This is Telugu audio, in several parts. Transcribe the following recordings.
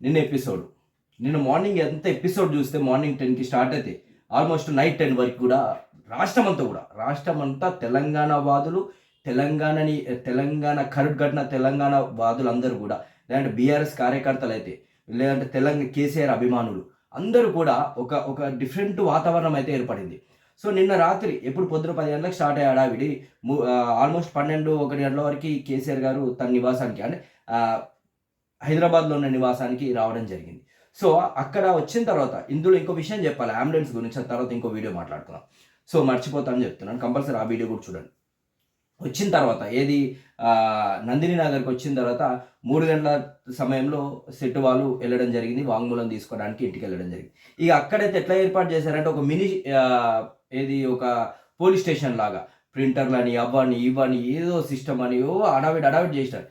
నిన్న ఎపిసోడ్. నిన్న మార్నింగ్ ఎంత ఎపిసోడ్ చూస్తే మార్నింగ్ టెన్కి స్టార్ట్ అయితే ఆల్మోస్ట్ నైట్ టెన్ వరకు కూడా రాష్ట్రం అంతా కూడా రాష్ట్రం అంతా తెలంగాణ వాదులు తెలంగాణని తెలంగాణ కరుడుగట్టిన తెలంగాణ వాదులందరూ కూడా లేదంటే బీఆర్ఎస్ కార్యకర్తలు అయితే లేదంటే తెలంగాణ కేసీఆర్ అభిమానులు అందరూ కూడా ఒక ఒక డిఫరెంట్ వాతావరణం అయితే ఏర్పడింది. సో నిన్న రాత్రి ఎప్పుడు పొద్దున పది గంటలకు స్టార్ట్ అయ్యే హడావిడి ఆల్మోస్ట్ పన్నెండు ఒకటి గంటల వరకు కేసీఆర్ గారు తన నివాసానికి అంటే హైదరాబాద్లో ఉన్న నివాసానికి రావడం జరిగింది. సో అక్కడ వచ్చిన తర్వాత ఇందులో ఇంకో విషయం చెప్పాలి. అంబులెన్స్ గురించి ఆ తర్వాత ఇంకో వీడియో మాట్లాడుకుందాం. సో మర్చిపోతానని చెప్తున్నాను. కంపల్సరీ ఆ వీడియో కూడా చూడండి. వచ్చిన తర్వాత ఏది? నందిని నగర్కి వచ్చిన తర్వాత మూడు గంటల సమయంలో సెట్ వాళ్ళు వెళ్ళడం జరిగింది. వాంగ్మూలం తీసుకోవడానికి ఇంటికి వెళ్ళడం జరిగింది. ఇక అక్కడైతే ఎట్లా ఏర్పాటు చేశారంటే ఒక మినీ ఏది? ఒక పోలీస్ స్టేషన్ లాగా. ప్రింటర్లని అవ్వని ఇవ్వని ఏదో సిస్టమ్ అని ఓ అడావిడ్ అడావిడ్ చేసినారు.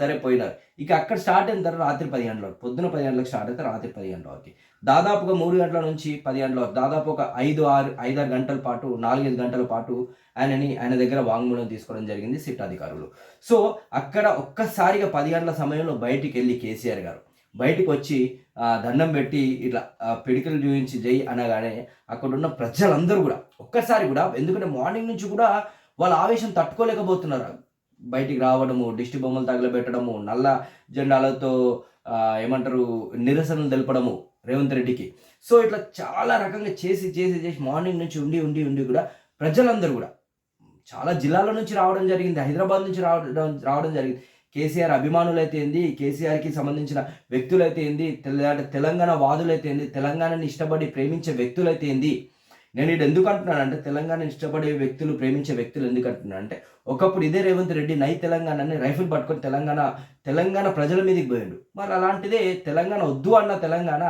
సరే పోయినారు. ఇక అక్కడ స్టార్ట్ అయిన తర్వాత రాత్రి పది గంటలకు పొద్దున పది గంటలకు స్టార్ట్ అయితే రాత్రి పది గంటల వరకు దాదాపుగా మూడు గంటల నుంచి పది గంటల వరకు దాదాపు ఒక ఐదు ఆరు ఐదారు గంటల పాటు నాలుగైదు గంటల పాటు ఆయనని ఆయన దగ్గర వాంగ్మూలం తీసుకోవడం జరిగింది సిట్ అధికారులు. సో అక్కడ ఒక్కసారిగా పది గంటల సమయంలో బయటికి వెళ్ళి కేసీఆర్ గారు. బయటకు వచ్చి దండం పెట్టి ఇట్లా పిడికలు చూపించి జై అనగానే అక్కడ ఉన్న ప్రజలందరూ కూడా ఒక్కసారి కూడా ఎందుకంటే మార్నింగ్ నుంచి కూడా వాళ్ళ ఆవేశం తట్టుకోలేకపోతున్నారు. బయటికి రావడము దిష్టి బొమ్మలు తగలబెట్టడము నల్ల జెండాలతో ఏమంటారు నిరసనలు తెలపడము రేవంత్ రెడ్డికి. సో ఇట్లా చాలా రకంగా చేసి చేసి చేసి మార్నింగ్ నుంచి ఉండి ఉండి ఉండి కూడా ప్రజలందరూ కూడా చాలా జిల్లాల నుంచి రావడం జరిగింది హైదరాబాద్ నుంచి రావడం రావడం జరిగింది. కేసీఆర్ అభిమానులు అయితే ఏంది కేసీఆర్కి సంబంధించిన వ్యక్తులు అయితే ఏంది తెలంగాణ వాదులు అయితే ఏంది తెలంగాణని ఇష్టపడి ప్రేమించే వ్యక్తులు అయితే ఏంది నేను ఇది ఎందుకు అంటున్నాను అంటే తెలంగాణ ఇష్టపడే వ్యక్తులు ప్రేమించే వ్యక్తులు ఎందుకు అంటున్నాను అంటే ఒకప్పుడు ఇదే రేవంత్ రెడ్డి నై తెలంగాణని రైఫిల్ పట్టుకొని తెలంగాణ తెలంగాణ ప్రజల మీదకి పోయిండు. మరి అలాంటిదే తెలంగాణ వద్దు అన్న తెలంగాణ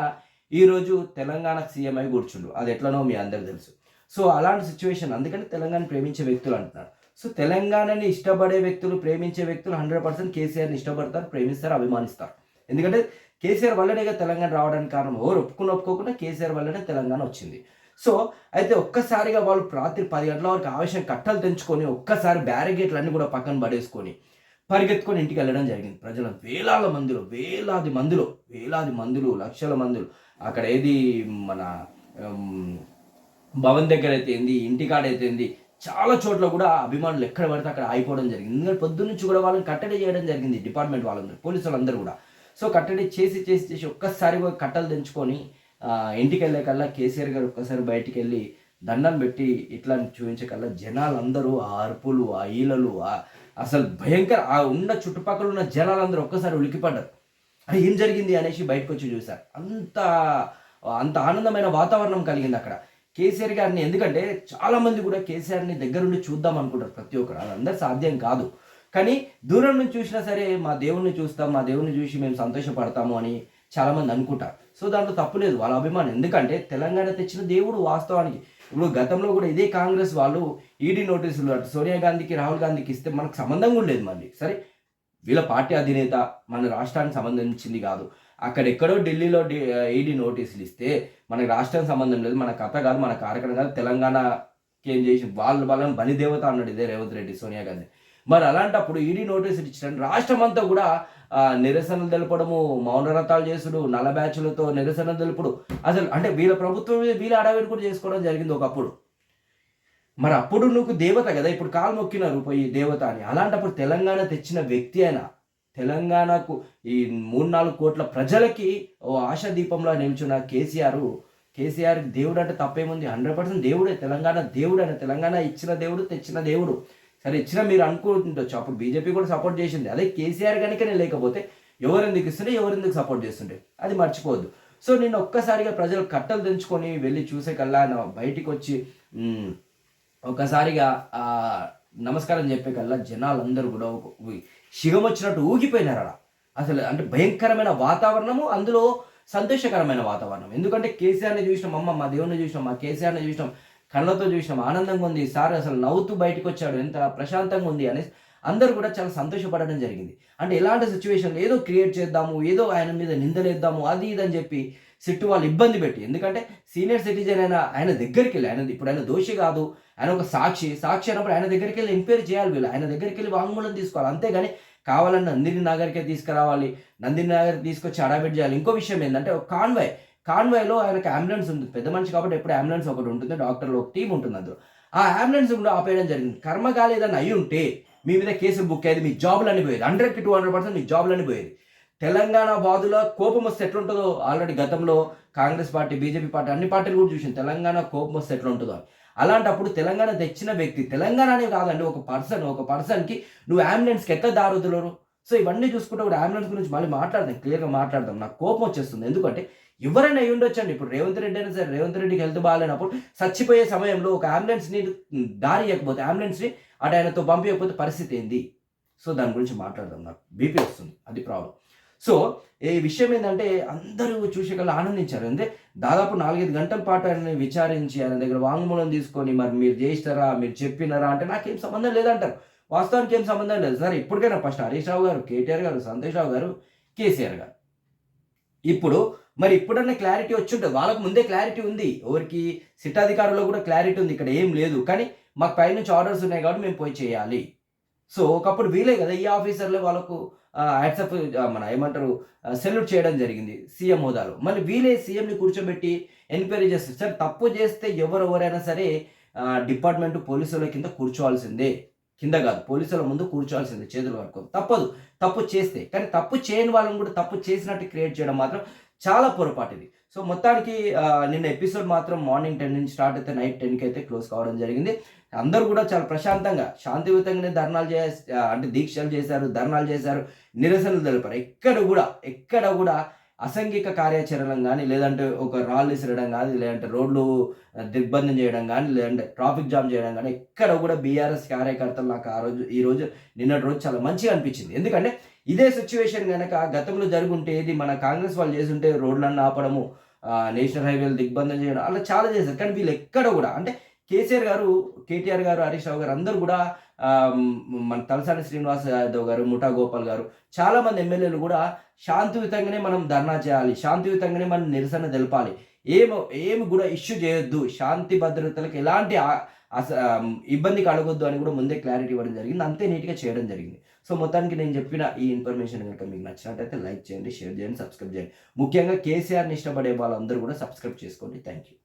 ఈరోజు తెలంగాణ సీఎం అయి కూర్చుండు. అది ఎట్లనో మీ అందరికి తెలుసు. సో అలాంటి సిచ్యువేషన్ అందుకని తెలంగాణ ప్రేమించే వ్యక్తులు అంటున్నారు. సో తెలంగాణని ఇష్టపడే వ్యక్తులు ప్రేమించే వ్యక్తులు హండ్రెడ్ పర్సెంట్ కేసీఆర్ని ఇష్టపడతారు ప్రేమిస్తారు అభిమానిస్తారు. ఎందుకంటే కేసీఆర్ వల్లనే తెలంగాణ రావడానికి కారణం. ఎవరు ఒప్పుకుని ఒప్పుకోకుండా కేసీఆర్ వల్లనే తెలంగాణ వచ్చింది. సో అయితే ఒక్కసారిగా వాళ్ళు రాత్రి పది గంటల వరకు ఆవేశం కట్టలు తెంచుకొని ఒక్కసారి బ్యారిగేట్లన్నీ కూడా పక్కన పడేసుకొని పరిగెత్తుకొని ఇంటికి వెళ్ళడం జరిగింది. ప్రజల వేలాల మందిలో వేలాది మందిలో వేలాది మందులు లక్షల మందులు. అక్కడ ఏది మన భవన్ దగ్గర అయితే ఏంది ఇంటికాడ అయితే ఏంది చాలా చోట్ల కూడా అభిమానులు ఎక్కడ పడితే అక్కడ ఆగిపోవడం జరిగింది. ఎందుకంటే పొద్దు నుంచి కూడా వాళ్ళని కట్టడి చేయడం జరిగింది డిపార్ట్మెంట్ వాళ్ళందరూ పోలీసు వాళ్ళందరూ కూడా. సో కట్టడి చేసి చేసి చేసి ఒక్కసారి కూడా కట్టలు తెంచుకొని ఇంటికి వెళ్ళే కల్లా కేసీఆర్ గారు ఒక్కసారి బయటికి వెళ్ళి దండం పెట్టి ఇట్లా చూపించే కల్లా జనాలందరూ ఆ అరుపులు ఆ ఈలలు ఆ అసలు భయంకర ఆ ఉన్న చుట్టుపక్కల ఉన్న జనాలందరూ ఒక్కసారి ఉలికిపడ్డారు అరే ఏం జరిగింది అనేసి బయటకు వచ్చి చూశారు. అంత అంత ఆనందమైన వాతావరణం కలిగింది అక్కడ. కేసీఆర్ గారిని ఎందుకంటే చాలామంది కూడా కేసీఆర్ని దగ్గరుండి చూద్దాం అనుకుంటారు ప్రతి ఒక్కరు. అది సాధ్యం కాదు. కానీ దూరం నుంచి చూసినా సరే మా దేవుణ్ణి చూస్తాం మా దేవుణ్ణి చూసి మేము సంతోషపడతాము అని చాలామంది అనుకుంటారు. సో దాంట్లో తప్పు లేదు. వాళ్ళ అభిమానం. ఎందుకంటే తెలంగాణ తెచ్చిన దేవుడు వాస్తవానికి. ఇప్పుడు గతంలో కూడా ఇదే కాంగ్రెస్ వాళ్ళు ఈడీ నోటీసులు అటు సోనియా గాంధీకి రాహుల్ గాంధీకి ఇస్తే మనకు సంబంధం కూడా లేదు మళ్ళీ. సరే? వీళ్ళ పార్టీ అధినేత మన రాష్ట్రానికి సంబంధించింది కాదు. అక్కడెక్కడో ఢిల్లీలో ఈడీ నోటీసులు ఇస్తే మనకి రాష్ట్రానికి సంబంధం లేదు. మన కథ కాదు మన కార్యక్రమం కాదు. తెలంగాణకి ఏం చేసి వాళ్ళ బలం బలిదేవత అన్నాడు ఇదే రేవంత్ రెడ్డి సోనియా గాంధీ. మరి అలాంటప్పుడు ఈడీ నోటీసులు ఇచ్చిన రాష్ట్రం అంతా కూడా నిరసనలు తెలపడము మౌనరథాలు చేసుడు నల్ల బ్యాచ్లతో నిరసనలు తెలుపుడు. అసలు అంటే వీళ్ళ ప్రభుత్వం వీళ్ళ అడవిడి కూడా చేసుకోవడం జరిగింది ఒకప్పుడు. మరి అప్పుడు నువ్వు దేవత కదా ఇప్పుడు కాలు మొక్కినారు పోయి దేవత అని. అలాంటప్పుడు తెలంగాణ తెచ్చిన వ్యక్తి అయినా తెలంగాణకు ఈ మూడు నాలుగు కోట్ల ప్రజలకి ఓ ఆశాదీపంలో నిల్చున్న కేసీఆర్ కేసీఆర్ దేవుడు అంటే తప్పేముంది? హండ్రెడ్ పర్సెంట్ దేవుడే. తెలంగాణ దేవుడు అని తెలంగాణ ఇచ్చిన దేవుడు తెచ్చిన దేవుడు. సరే ఇచ్చిన మీరు అనుకుంటుండొచ్చు. అప్పుడు బీజేపీ కూడా సపోర్ట్ చేసింది. అదే కేసీఆర్ కనుకనే లేకపోతే ఎవరు ఎందుకు ఇస్తుంటే ఎవరు ఎందుకు సపోర్ట్ చేస్తుంటే అది మర్చిపోవద్దు. సో నేను ఒక్కసారిగా ప్రజలు కట్టలు తెంచుకొని వెళ్ళి చూసే కల్లా బయటికి వచ్చి ఒకసారిగా ఒక్కసారిగా నమస్కారం చెప్పే కల్లా జనాలందరూ కూడా ఒక- శిగం వచ్చినట్టు ఊగిపోయినారు అసలు అంటే భయంకరమైన వాతావరణము అందులో సంతోషకరమైన వాతావరణం. ఎందుకంటే కేసీఆర్ని చూసినాం అమ్మ మా దేవుని చూసినాం మా కేసీఆర్ని చూసినాం. కళ్ళతో చూసినాం ఆనందంగా ఉంది. సార్ అసలు నవ్వుతూ బయటకు వచ్చాడు. ఎంత ప్రశాంతంగా ఉంది అనేసి అందరూ కూడా చాలా సంతోషపడడం జరిగింది. అంటే ఎలాంటి సిచ్యువేషన్ ఏదో క్రియేట్ చేద్దాము ఏదో ఆయన మీద నిందలేద్దాము అది ఇది అని చెప్పి సిట్టు వాళ్ళు ఇబ్బంది పెట్టి ఎందుకంటే సీనియర్ సిటిజన్ అయిన ఆయన దగ్గరికి వెళ్ళి ఆయన ఇప్పుడు ఆయన దోషి కాదు. ఆయన ఒక సాక్షి. సాక్షి అన్నప్పుడు ఆయన దగ్గరికి వెళ్ళి ఎంక్వైరీ చేయాలి వీళ్ళు. ఆయన దగ్గరికి వెళ్ళి వాంగ్మూలం తీసుకోవాలి. అంతేగాని కావాలని నందిని నగర్కే తీసుకురావాలి. నందిని నగర్ తీసుకొచ్చి అడాబెట్ చేయాలి. ఇంకో విషయం ఏంటంటే ఒక కాన్వాయ్ కాన్వాయ్లో ఆయనకి అంబులెన్స్ ఉంది. పెద్ద మనిషి కాబట్టి ఎప్పుడు అంబులెన్స్ ఒకటి ఉంటుంది డాక్టర్లు ఒక టీం ఉంటుంది అందులో. ఆ అంబులెన్స్ కూడా ఆపేయడం జరిగింది. కర్మ ఏదైనా అయి ఉంటే మీ మీద కేసు బుక్ అయ్యేది మీ జాబులన్నీ పోయేది. హండ్రెడ్కి టూ హండ్రెడ్ పర్సెంట్ మీ జాబులన్నీ పోయేది. తెలంగాణ వాదుల కోపం వస్తే ఎట్లుంటుందో ఆల్రెడీ గతంలో కాంగ్రెస్ పార్టీ బీజేపీ పార్టీ అన్ని పార్టీలు కూడా చూసింది. తెలంగాణ కోపం వస్తే ఎట్లుంటుందో అలాంటప్పుడు తెలంగాణ తెచ్చిన వ్యక్తి తెలంగాణ అనే కాదండి ఒక పర్సన్ ఒక పర్సన్కి నువ్వు అంబులెన్స్కి ఎట్లా దారుదులరు సో ఇవన్నీ చూసుకుంటే ఒక అంబులెన్స్ గురించి మళ్ళీ మాట్లాడదాం క్లియర్గా మాట్లాడదాం. నాకు కోపం వచ్చేస్తుంది. ఎందుకంటే ఎవరైనా అయి ఉండొచ్చండి. ఇప్పుడు రేవంత్ రెడ్డి అయినా సరే రేవంత్ రెడ్డికి హెల్త్ బాగాలేనప్పుడు చచ్చిపోయే సమయంలో ఒక అంబులెన్స్ని దారి ఇవ్వకపోతే అంబులెన్స్ని అటు ఆయనతో పంపించకపోతే పరిస్థితి ఏంది? సో దాని గురించి మాట్లాడదాం నాకు. బీపీ వస్తుంది. అది ప్రాబ్లం సో ఈ విషయం ఏంటంటే అందరూ చూసే కల్లా ఆనందించారు. అంటే దాదాపు నాలుగైదు గంటల పాటు ఆయన విచారించి ఆయన దగ్గర వాంగ్మూలం తీసుకొని మరి మీరు చేయిస్తారా మీరు చెప్పినారా అంటే నాకేం సంబంధం లేదంటారు. వాస్తవానికి ఏం సంబంధం లేదు. సరే ఇప్పటికైనా ఫస్ట్ హరీష్ రావు గారు కేటీఆర్ గారు సంతోష్ రావు గారు కేసీఆర్ గారు. ఇప్పుడు మరి ఇప్పుడన్నా క్లారిటీ వచ్చింటే వాళ్ళకు ముందే క్లారిటీ ఉంది. ఎవరికి? సిట్ అధికారుల్లో కూడా క్లారిటీ ఉంది. ఇక్కడ ఏం లేదు. కానీ మాకు పైనుంచి ఆర్డర్స్ ఉన్నాయి కాబట్టి మేము పోయి చేయాలి. సో ఒకప్పుడు వీలే కదా ఈ ఆఫీసర్లే వాళ్ళకు యాక్సెప్ట్ మన ఏమంటారు సెల్యూట్ చేయడం జరిగింది సీఎం హోదాలో. మళ్ళీ వీలే సీఎంని కూర్చోబెట్టి ఎంక్వైరీ చేస్తారు. సార్ తప్పు చేస్తే ఎవరు ఎవరైనా సరే డిపార్ట్మెంట్ పోలీసుల కింద కూర్చోవాల్సిందే. కింద కాదు పోలీసుల ముందు కూర్చోవాల్సిందే చేతులు పట్టుకో తప్పదు తప్పు చేస్తే. కానీ తప్పు చేయని వాళ్ళని కూడా తప్పు చేసినట్టు క్రియేట్ చేయడం మాత్రం చాలా పొరపాటు ఇది సో మొత్తానికి నిన్న ఎపిసోడ్ మాత్రం మార్నింగ్ టెన్ నుంచి స్టార్ట్ అయితే నైట్ టెన్కి అయితే క్లోజ్ కావడం జరిగింది. అందరూ కూడా చాలా ప్రశాంతంగా శాంతియుతంగానే ధర్నాలు చే అంటే దీక్షలు చేశారు ధర్నాలు చేశారు నిరసనలు తెలిపారు. ఎక్కడ కూడా ఎక్కడ కూడా అసంఘిక కార్యాచరణ కానీ లేదంటే ఒక రాళ్ళు విసరడం కానీ లేదంటే రోడ్లు దిగ్బంధం చేయడం కానీ లేదంటే ట్రాఫిక్ జామ్ చేయడం కానీ ఎక్కడ కూడా బీఆర్ఎస్ కార్యకర్తలు నాకు ఆ రోజు ఈ రోజు నిన్నటి రోజు చాలా మంచిగా అనిపించింది. ఎందుకంటే ఇదే సిచ్యువేషన్ కనుక గతంలో జరుగుంటే ఇది మన కాంగ్రెస్ వాళ్ళు చేస్తుంటే రోడ్లన్నీ ఆపడము నేషనల్ హైవేలు దిగ్బంధం చేయడం అలా చాలా చేశారు. కానీ వీళ్ళు ఎక్కడ కూడా అంటే కేసీఆర్ గారు కేటీఆర్ గారు హరీష్ రావు గారు అందరూ కూడా మన తలసాని శ్రీనివాస్ యాదవ్ గారు ముఠా గోపాల్ గారు చాలామంది ఎమ్మెల్యేలు కూడా శాంతియుతంగానే మనం ధర్నా చేయాలి శాంతియుతంగానే మనం నిరసన తెలపాలి. ఏమి ఏమి కూడా ఇష్యూ చేయొద్దు. శాంతి భద్రతలకు ఎలాంటి అస- ఇబ్బంది కలగొద్దు అని కూడా ముందే క్లారిటీ ఇవ్వడం జరిగింది. అంతే నీట్గా చేయడం జరిగింది. సో మొత్తానికి నేను చెప్పిన ఈ ఇన్ఫర్మేషన్ కనుక మీకు నచ్చినట్టయితే లైక్ చేయండి షేర్ చేయండి సబ్స్క్రైబ్ చేయండి. ముఖ్యంగా కేసీఆర్ని ఇష్టపడే వాళ్ళందరూ కూడా సబ్స్క్రైబ్ చేసుకోండి. Thank you